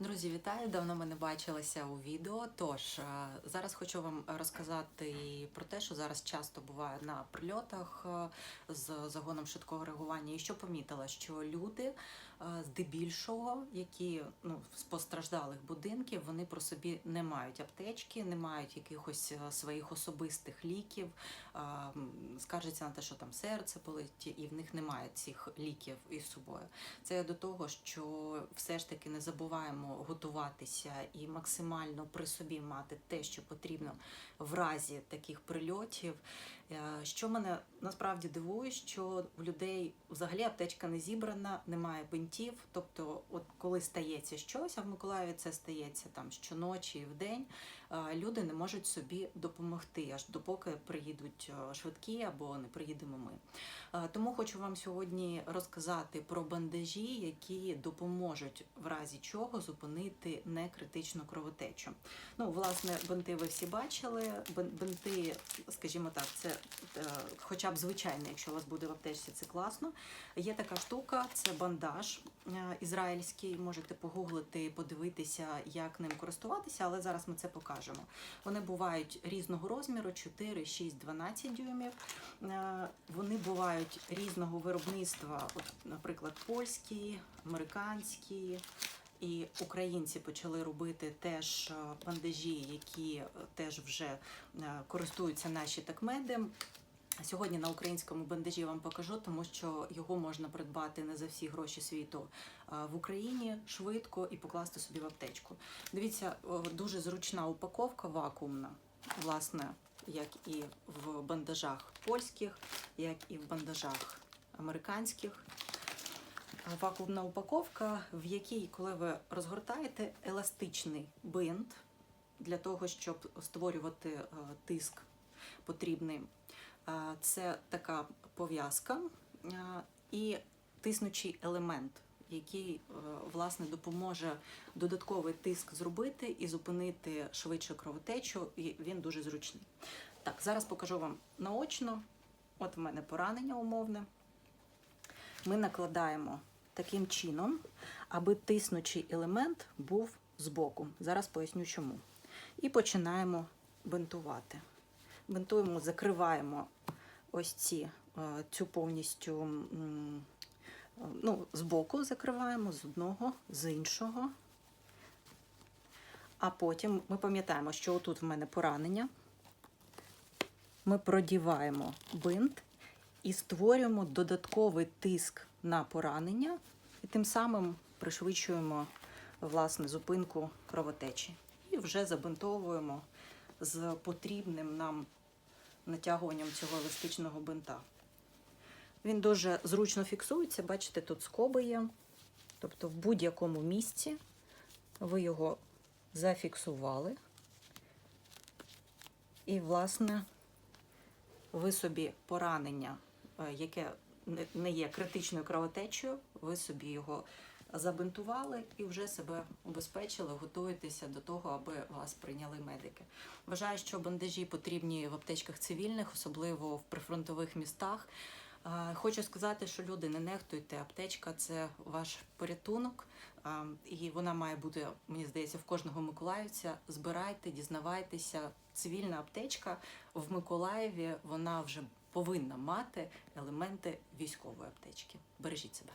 Друзі, вітаю! Давно ми не бачилися у відео. Тож е, зараз хочу вам розказати про те, що зараз часто буває на прильотах е, з загоном швидкого реагування. І що помітила, що люди здебільшого, які ну з постраждалих будинків, вони про собі не мають аптечки, не мають якихось е, своїх особистих ліків. Скаржаться на те, що там серце болить, і в них немає цих ліків із собою. Це до того, що все ж таки не забуваємо готуватися і максимально при собі мати те, що потрібно в разі таких прильотів. Е, Що мене насправді дивує, що в людей взагалі аптечка не зібрана, немає бинтів. Тобто, от коли стається щось, а в Миколаєві це стається там щоночі і вдень, е, люди не можуть собі допомогти, аж допоки приїдуть е, швидкі або не приїдемо ми. Тому хочу вам сьогодні розказати про бандажі, які допоможуть в разі чого зупинити некритичну кровотечу. Ну, власне, бинти ви всі бачили. Бин- Бинти, скажімо так, це хоча б звичайний, якщо у вас буде в аптечці, це класно. Є така штука, це бандаж е, ізраїльський. Можете погуглити, подивитися, як ним користуватися, але зараз ми це покажемо. Вони бувають різного розміру: 4, 6, 12 дюймів. Е, Вони бувають різного виробництва, от, наприклад, польські, американські. І українці почали робити теж е, бандажі, які е, теж вже е, користуються наші такмеди. Сьогодні на українському бандажі вам покажу, тому що його можна придбати не за всі гроші світу в Україні швидко і покласти собі в аптечку. Дивіться, дуже зручна упаковка вакуумна, власне, як і в бандажах польських, як і в бандажах американських. Вакуумна упаковка, в якій, коли ви розгортаєте еластичний бинт для того, щоб створювати е, тиск потрібний. Е, Це така пов'язка е, і тиснучий елемент, який власне допоможе додатковий тиск зробити і зупинити швидше кровотечу. І він дуже зручний. Так, зараз покажу вам наочно. От в мене поранення умовне. Ми накладаємо таким чином, аби тиснучий елемент був збоку. Зараз поясню чому. І починаємо бинтувати. Бинтуємо, закриваємо ось ці, е, цю повністю е, ну, збоку закриваємо, з одного, з іншого. А потім ми пам'ятаємо, що отут в мене поранення. Ми продіваємо бинт і створюємо додатковий тиск на поранення, і тим самим пришвидшуємо власне зупинку кровотечі. І вже забинтовуємо з потрібним нам натягуванням цього еластичного бинта. Він дуже зручно фіксується, бачите, тут скоби є. Тобто в будь-якому місці ви його зафіксували. І, власне, ви собі поранення, яке не- не є критичною кровотечею, ви собі його забинтували і вже себе убезпечили, готуєтеся до того, аби вас прийняли медики. Вважаю, що бандажі потрібні в аптечках цивільних, особливо в прифронтових містах. Хочу сказати, що люди не нехтуйте. Аптечка це ваш порятунок, і вона має бути, мені здається, в кожного миколаївця. Збирайте, дізнавайтеся. Цивільна аптечка в Миколаєві вона вже повинна мати елементи військової аптечки. Бережіть себе.